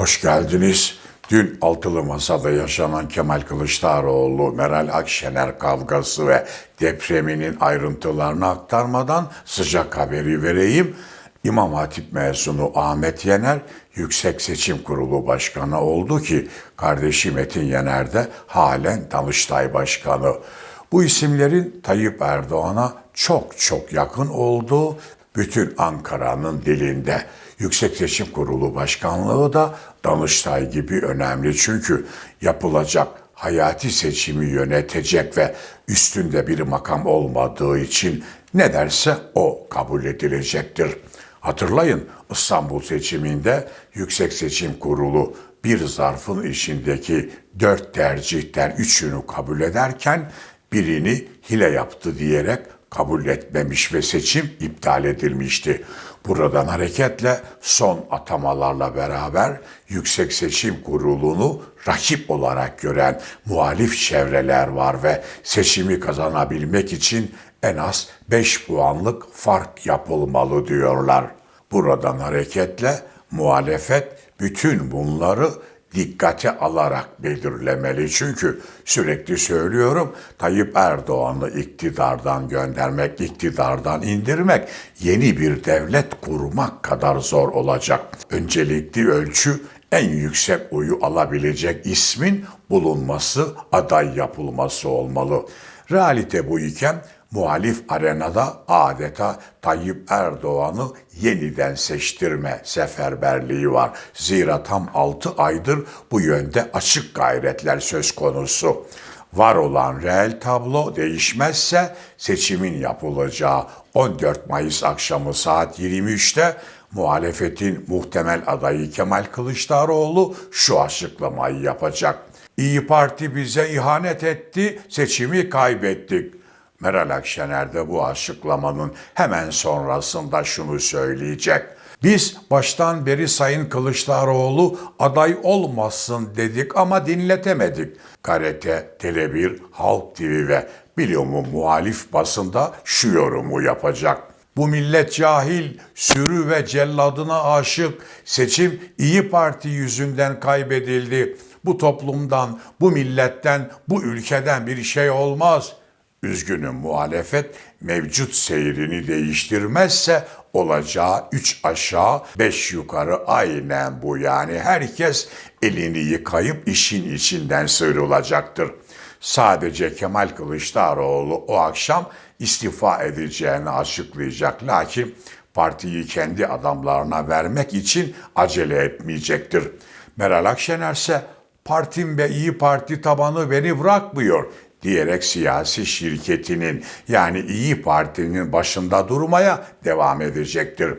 Hoş geldiniz. Dün altılı masada yaşanan Kemal Kılıçdaroğlu, Meral Akşener kavgası ve depreminin ayrıntılarını aktarmadan sıcak haberi vereyim. İmam Hatip mezunu Ahmet Yener Yüksek Seçim Kurulu Başkanı oldu ki kardeşi Metin Yener de halen Danıştay Başkanı. Bu isimlerin Tayyip Erdoğan'a çok çok yakın olduğu bütün Ankara'nın dilinde. Yüksek Seçim Kurulu Başkanlığı da Danıştay gibi önemli çünkü yapılacak hayati seçimi yönetecek ve üstünde bir makam olmadığı için ne derse o kabul edilecektir. Hatırlayın İstanbul seçiminde Yüksek Seçim Kurulu bir zarfın içindeki dört tercihten üçünü kabul ederken birini hile yaptı diyerek kabul etmemiş ve seçim iptal edilmişti. Buradan hareketle son atamalarla beraber Yüksek Seçim Kurulu'nu rakip olarak gören muhalif çevreler var ve seçimi kazanabilmek için en az 5 puanlık fark yapılmalı diyorlar. Buradan hareketle muhalefet bütün bunları dikkate alarak belirlemeli. Çünkü sürekli söylüyorum Tayyip Erdoğan'ı iktidardan göndermek, iktidardan indirmek yeni bir devlet kurmak kadar zor olacak. Öncelikli ölçü en yüksek oyu alabilecek ismin bulunması, aday yapılması olmalı. Realite bu iken muhalif arenada adeta Tayyip Erdoğan'ı yeniden seçtirme seferberliği var. Zira tam 6 aydır bu yönde açık gayretler söz konusu. Var olan reel tablo değişmezse seçimin yapılacağı 14 Mayıs akşamı saat 23'te muhalefetin muhtemel adayı Kemal Kılıçdaroğlu şu açıklamayı yapacak. İyi Parti bize ihanet etti, seçimi kaybettik. Meral Akşener de bu açıklamanın hemen sonrasında şunu söyleyecek. Biz baştan beri Sayın Kılıçdaroğlu aday olmasın dedik ama dinletemedik. Karate, Tele1, Halk TV ve biliyomu muhalif basında şu yorumu yapacak. Bu millet cahil, sürü ve celladına aşık. Seçim İyi Parti yüzünden kaybedildi. Bu toplumdan, bu milletten, bu ülkeden bir şey olmaz. Üzgünüm muhalefet mevcut seyrini değiştirmezse olacağı üç aşağı beş yukarı aynen bu yani herkes elini yıkayıp işin içinden sıyrılacaktır. Sadece Kemal Kılıçdaroğlu o akşam istifa edeceğini açıklayacak. Lakin partiyi kendi adamlarına vermek için acele etmeyecektir. Meral Akşener ise partim ve İyi Parti tabanı beni bırakmıyor diyerek siyasi şirketinin yani İyi Parti'nin başında durmaya devam edecektir.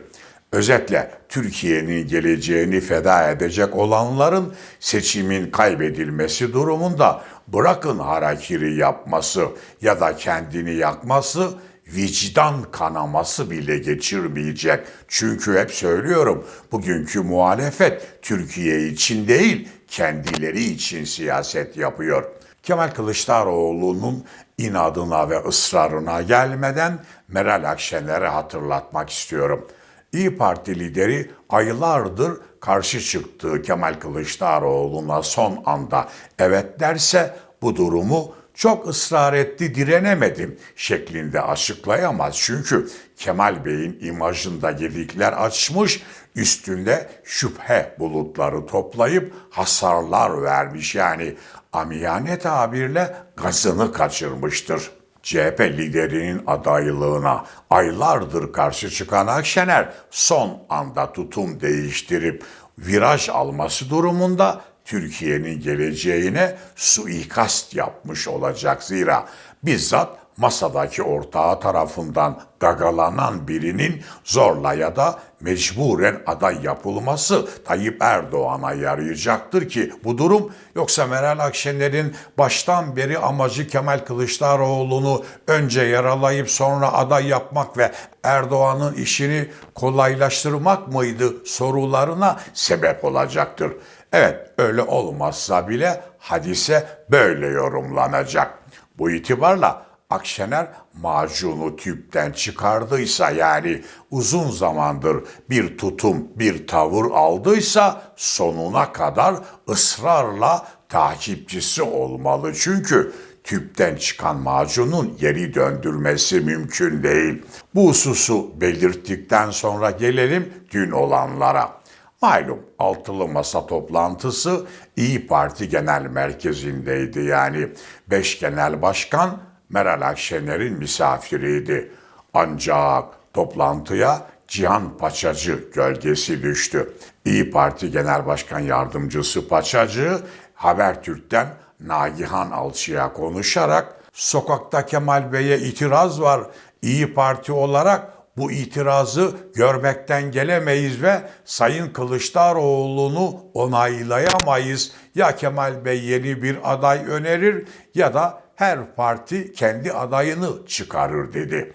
Özetle Türkiye'nin geleceğini feda edecek olanların seçimin kaybedilmesi durumunda bırakın harakiri yapması ya da kendini yakması vicdan kanaması bile geçirmeyecek. Çünkü hep söylüyorum bugünkü muhalefet Türkiye için değil kendileri için siyaset yapıyor. Kemal Kılıçdaroğlu'nun inadına ve ısrarına gelmeden Meral Akşener'e hatırlatmak istiyorum. İyi Parti lideri aylardır karşı çıktığı Kemal Kılıçdaroğlu'na son anda evet derse bu durumu çok ısrar etti direnemedim şeklinde açıklayamaz. Çünkü Kemal Bey'in imajında gedikler açmış, üstünde şüphe bulutları toplayıp hasarlar vermiş. Yani amiyane tabirle gazını kaçırmıştır. CHP liderinin adaylığına aylardır karşı çıkan Akşener son anda tutum değiştirip viraj alması durumunda Türkiye'nin geleceğine suikast yapmış olacak. Zira bizzat masadaki ortağı tarafından gagalanan birinin zorla ya da mecburen aday yapılması Tayyip Erdoğan'a yarayacaktır ki bu durum yoksa Meral Akşener'in baştan beri amacı Kemal Kılıçdaroğlu'nu önce yaralayıp sonra aday yapmak ve Erdoğan'ın işini kolaylaştırmak mıydı sorularına sebep olacaktır. Evet öyle olmazsa bile hadise böyle yorumlanacak. Bu itibarla Akşener macunu tüpten çıkardıysa yani uzun zamandır bir tutum, bir tavır aldıysa sonuna kadar ısrarla takipçisi olmalı. Çünkü tüpten çıkan macunun geri döndürmesi mümkün değil. Bu hususu belirttikten sonra gelelim dün olanlara. Malum altılı masa toplantısı İyi Parti Genel Merkezi'ndeydi. Yani beş genel başkan Meral Akşener'in misafiriydi. Ancak toplantıya Cihan Paçacı gölgesi düştü. İyi Parti Genel Başkan Yardımcısı Paçacı Habertürk'ten Nagihan Alçı'ya konuşarak sokakta Kemal Bey'e itiraz var. İyi Parti olarak bu itirazı görmekten gelemeyiz ve Sayın Kılıçdaroğlu'nu onaylayamayız. Ya Kemal Bey yeni bir aday önerir ya da her parti kendi adayını çıkarır dedi.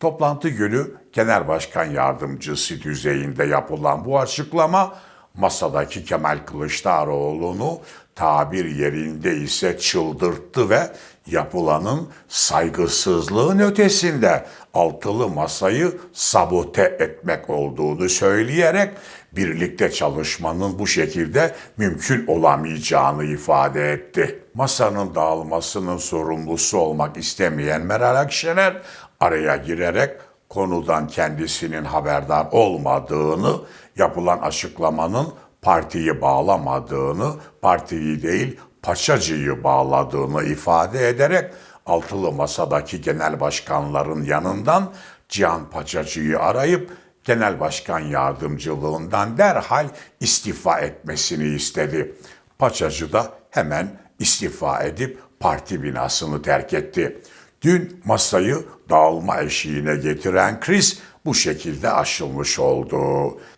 Toplantı günü Genel Başkan Yardımcısı düzeyinde yapılan bu açıklama masadaki Kemal Kılıçdaroğlu'nu tabir yerinde ise çıldırttı ve yapılanın saygısızlığın ötesinde altılı masayı sabote etmek olduğunu söyleyerek birlikte çalışmanın bu şekilde mümkün olamayacağını ifade etti. Masanın dağılmasının sorumlusu olmak istemeyen Meral Akşener araya girerek konudan kendisinin haberdar olmadığını, yapılan açıklamanın partiyi bağlamadığını, partiyi değil Paçacı'yı bağladığını ifade ederek altılı masadaki genel başkanların yanından Cihan Paçacı'yı arayıp genel başkan yardımcılığından derhal istifa etmesini istedi. Paçacı da hemen istifa edip parti binasını terk etti. Dün masayı dağılma eşiğine getiren kriz bu şekilde aşılmış oldu.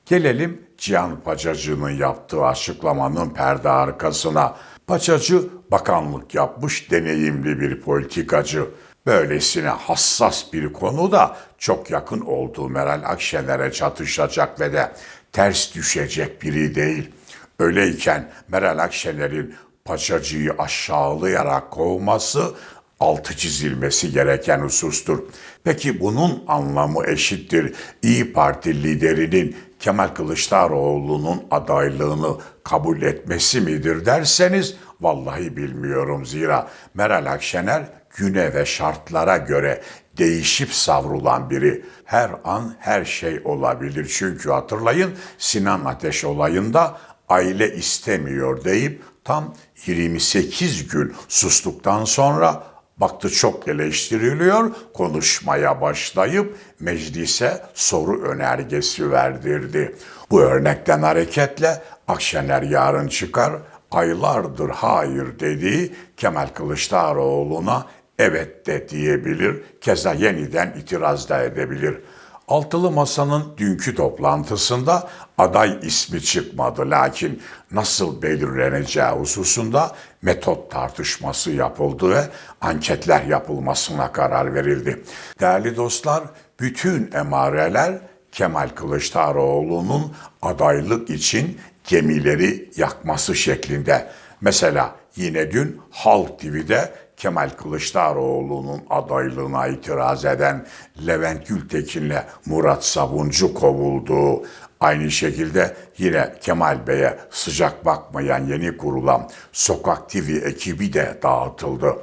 Gelelim Cihan Paçacı'nın yaptığı açıklamanın perde arkasına. Paçacı bakanlık yapmış deneyimli bir politikacı. Böylesine hassas bir konuda çok yakın olduğu Meral Akşener'e çatışacak ve de ters düşecek biri değil. Öyleyken Meral Akşener'in Paçacı'yı aşağılayarak kovması altı çizilmesi gereken husustur. Peki bunun anlamı eşittir İyi Parti liderinin Kemal Kılıçdaroğlu'nun adaylığını kabul etmesi midir derseniz vallahi bilmiyorum zira Meral Akşener güne ve şartlara göre değişip savrulan biri. Her an her şey olabilir. Çünkü hatırlayın Sinan Ateş olayında aile istemiyor deyip tam 28 gün sustuktan sonra baktı çok eleştiriliyor, konuşmaya başlayıp meclise soru önergesi verdirdi. Bu örnekten hareketle Akşener yarın çıkar, aylardır hayır dediği Kemal Kılıçdaroğlu'na evet de diyebilir, keza yeniden itiraz da edebilir. Altılı Masa'nın dünkü toplantısında aday ismi çıkmadı lakin nasıl belirleneceği hususunda metot tartışması yapıldı ve anketler yapılmasına karar verildi. Değerli dostlar, bütün emareler Kemal Kılıçdaroğlu'nun adaylık için gemileri yakması şeklinde. Mesela yine dün Halk TV'de Kemal Kılıçdaroğlu'nun adaylığına itiraz eden Levent Gültekin'le Murat Sabuncu kovuldu. Aynı şekilde yine Kemal Bey'e sıcak bakmayan yeni kurulan Sokak TV ekibi de dağıtıldı.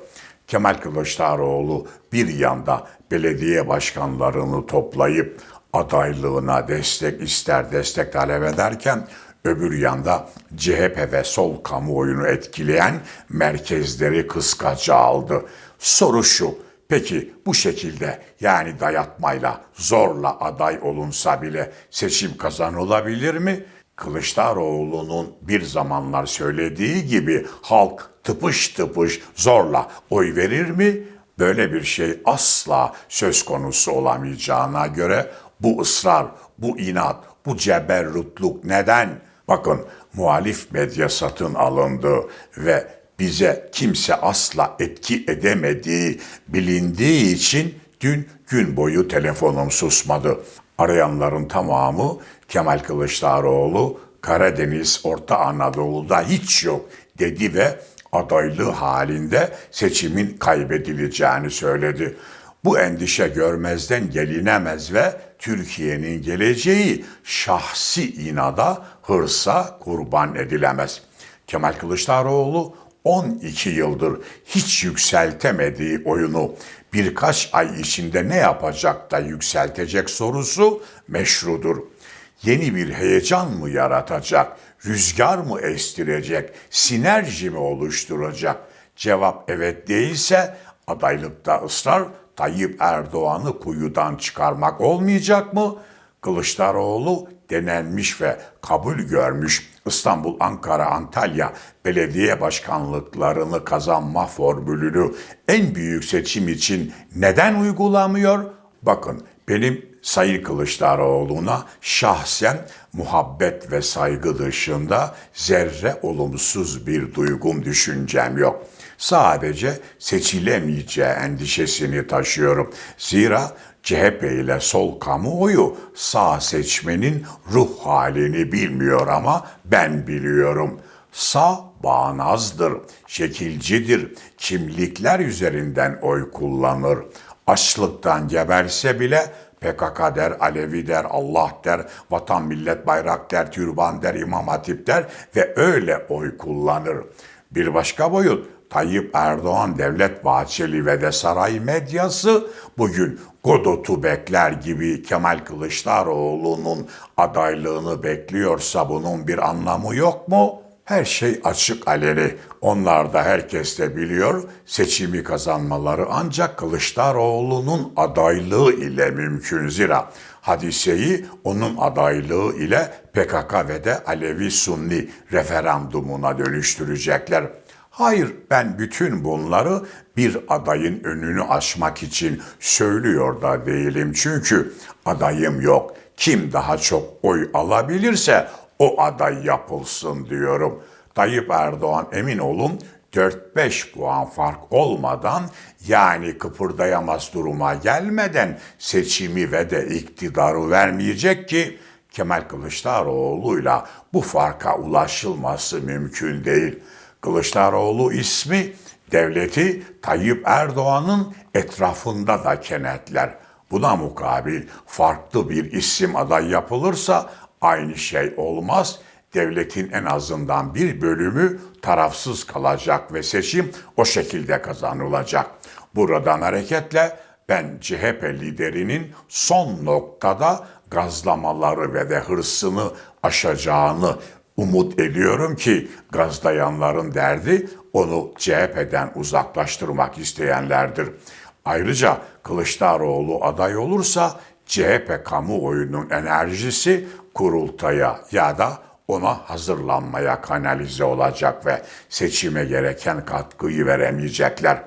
Kemal Kılıçdaroğlu bir yanda belediye başkanlarını toplayıp adaylığına destek ister destek talep ederken öbür yanda CHP ve sol kamuoyunu etkileyen merkezleri kıskaca aldı. Soru şu, peki bu şekilde yani dayatmayla zorla aday olunsa bile seçim kazanılabilir mi? Kılıçdaroğlu'nun bir zamanlar söylediği gibi halk tıpış tıpış zorla oy verir mi? Böyle bir şey asla söz konusu olamayacağına göre bu ısrar, bu inat, bu ceberrutluk neden? Bakın muhalif medya satın alındı ve bize kimse asla etki edemediği bilindiği için dün gün boyu telefonum susmadı. Arayanların tamamı Kemal Kılıçdaroğlu Karadeniz, Orta Anadolu'da hiç yok dedi ve adaylığı halinde seçimin kaybedileceğini söyledi. Bu endişe görmezden gelinemez ve Türkiye'nin geleceği şahsi inada, hırsa kurban edilemez. Kemal Kılıçdaroğlu 12 yıldır hiç yükseltemediği oyunu birkaç ay içinde ne yapacak da yükseltecek sorusu meşrudur. Yeni bir heyecan mı yaratacak, rüzgar mı estirecek, sinerji mi oluşturacak? Cevap evet değilse adaylıkta ısrar Tayyip Erdoğan'ı kuyudan çıkarmak olmayacak mı? Kılıçdaroğlu denenmiş ve kabul görmüş İstanbul, Ankara, Antalya belediye başkanlıklarını kazanma formülünü en büyük seçim için neden uygulamıyor? Bakın benim Sayın Kılıçdaroğlu'na şahsen muhabbet ve saygı dışında zerre olumsuz bir duygum, düşüncem yok. Sadece seçilemeyeceği endişesini taşıyorum. Zira CHP ile sol kamuoyu sağ seçmenin ruh halini bilmiyor ama ben biliyorum. Sağ bağnazdır, şekilcidir, kimlikler üzerinden oy kullanır. Açlıktan geberse bile PKK der, Alevi der, Allah der, vatan millet bayrak der, türban der, imam hatip der ve öyle oy kullanır. Bir başka boyut Tayyip Erdoğan, Devlet Bahçeli ve de saray medyası bugün Godot'u bekler gibi Kemal Kılıçdaroğlu'nun adaylığını bekliyorsa bunun bir anlamı yok mu? Her şey açık aleni. Onlar da herkes de biliyor. Seçimi kazanmaları ancak Kılıçdaroğlu'nun adaylığı ile mümkün zira. Hadiseyi onun adaylığı ile PKK ve de Alevi Sunni referandumuna dönüştürecekler. Hayır ben bütün bunları bir adayın önünü açmak için söylüyor da değilim. Çünkü adayım yok. Kim daha çok oy alabilirse o aday yapılsın diyorum. Tayyip Erdoğan emin olun 4-5 puan fark olmadan yani kıpırdayamaz duruma gelmeden seçimi ve de iktidarı vermeyecek ki Kemal Kılıçdaroğlu'yla bu farka ulaşılması mümkün değil. Kılıçdaroğlu ismi devleti Tayyip Erdoğan'ın etrafında da kenetler. Buna mukabil farklı bir isim aday yapılırsa aynı şey olmaz. Devletin en azından bir bölümü tarafsız kalacak ve seçim o şekilde kazanılacak. Buradan hareketle ben CHP liderinin son noktada gazlamaları ve de hırsını aşacağını umut ediyorum ki gazlayanların derdi onu CHP'den uzaklaştırmak isteyenlerdir. Ayrıca Kılıçdaroğlu aday olursa CHP kamuoyunun enerjisi kurultaya ya da ona hazırlanmaya kanalize olacak ve seçime gereken katkıyı veremeyecekler.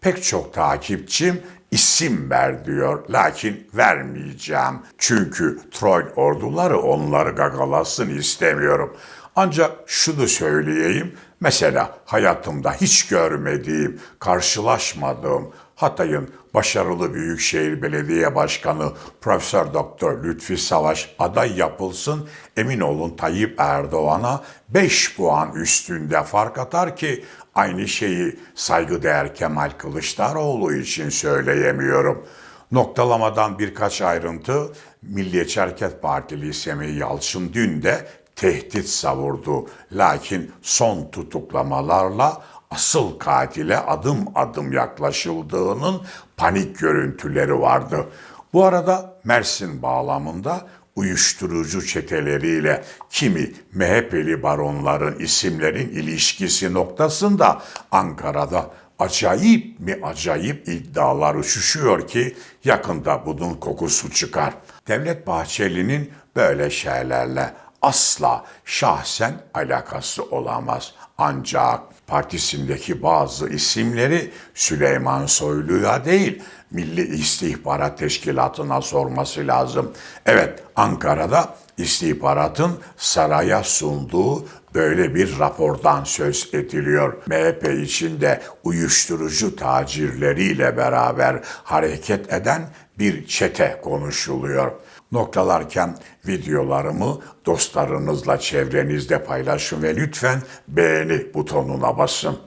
Pek çok takipçim isim ver diyor. Lakin vermeyeceğim. Çünkü Troll orduları onları gagalasın istemiyorum. Ancak şunu söyleyeyim. Mesela hayatımda hiç görmediğim, karşılaşmadığım Hatay'ın başarılı Büyükşehir Belediye Başkanı Profesör Doktor Lütfi Savaş aday yapılsın. Emin olun Tayyip Erdoğan'a 5 puan üstünde fark atar ki aynı şeyi saygıdeğer Kemal Kılıçdaroğlu için söyleyemiyorum. Noktalamadan birkaç ayrıntı Milliyetçi Hareket Partili Semih Yalçın dün de tehdit savurdu. Lakin son tutuklamalarla asıl katile adım adım yaklaşıldığının panik görüntüleri vardı. Bu arada Mersin bağlamında uyuşturucu çeteleriyle kimi MHP'li baronların isimlerin ilişkisi noktasında Ankara'da acayip mi acayip iddialar uçuşuyor ki yakında bunun kokusu çıkar. Devlet Bahçeli'nin böyle şeylerle asla şahsen alakası olamaz. Ancak partisindeki bazı isimleri Süleyman Soylu'ya değil Milli İstihbarat Teşkilatı'na sorması lazım. Evet Ankara'da istihbaratın saraya sunduğu böyle bir rapordan söz ediliyor. MHP içinde uyuşturucu tacirleriyle beraber hareket eden bir çete konuşuluyor. Noktalarken videolarımı dostlarınızla çevrenizde paylaşın ve lütfen beğeni butonuna basın.